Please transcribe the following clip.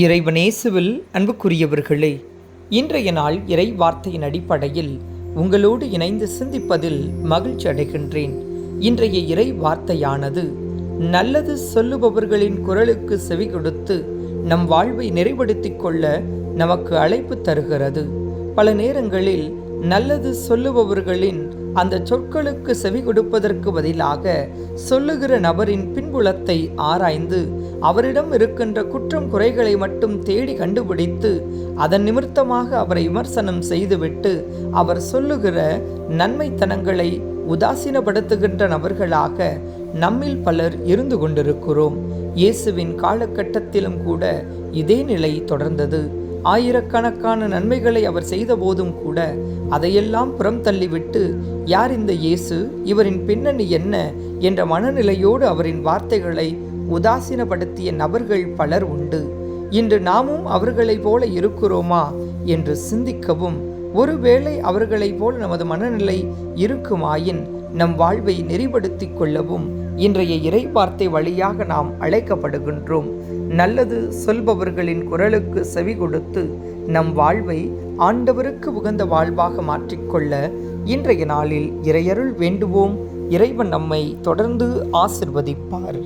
இறைவனேசுவில் அன்புக்குரியவர்களே இன்றைய நாள் இறை வார்த்தையின் அடிப்படையில் உங்களோடு இணைந்து சிந்திப்பதில் மகிழ்ச்சி அடைகின்றேன். இன்றைய இறை வார்த்தையானது நல்லது சொல்லுபவர்களின் குரலுக்கு செவி கொடுத்து நம் வாழ்வை நிறைப்படுத்திக் கொள்ள நமக்கு அழைப்பு தருகிறது. பல நேரங்களில் நல்லது சொல்லுபவர்களின் அந்த சொற்களுக்கு செவி கொடுப்பதற்கு பதிலாக சொல்லுகிற நபரின் பின்புலத்தை ஆராய்ந்து அவரிடம் இருக்கின்ற குற்றம் குறைகளை மட்டும் தேடி கண்டுபிடித்து அதன் நிமித்தமாக அவரை விமர்சனம் செய்துவிட்டு அவர் சொல்லுகிற நன்மைத்தனங்களை உதாசீனப்படுத்துகின்ற நபர்களாக நம்மில் பலர் இருந்து கொண்டிருக்கிறோம். இயேசுவின் காலகட்டத்திலும் கூட இதே நிலை தொடர்ந்தது. ஆயிரக்கணக்கான நன்மைகளை அவர் செய்தபோதும் கூட அதையெல்லாம் புறம் தள்ளிவிட்டு யார் இந்த இயேசு? இவரின் பின்னணி என்ன? என்ற மனநிலையோடு அவரின் வார்த்தைகளை உதாசீனப்படுத்திய நபர்கள் பலர் உண்டு. இன்று நாமும் அவர்களைப் போல இருக்கிறோமா? என்று சிந்திக்கவும் ஒருவேளை அவர்களைப் போல நமது மனநிலை இருக்குமாயின் நம் வாழ்வை நெறிப்படுத்திக் கொள்ளவும் இன்றைய இறை வார்த்தை வழியாக நாம் அழைக்கப்படுகின்றோம். நல்லது சொல்பவர்களின் குரலுக்கு செவி கொடுத்து நம் வாழ்வை ஆண்டவருக்கு உகந்த வாழ்வாக மாற்றிக்கொள்ள இன்றைய நாளில் இறையருள் வேண்டுவோம். இறைவன் நம்மை தொடர்ந்து ஆசிர்வதிப்பார்.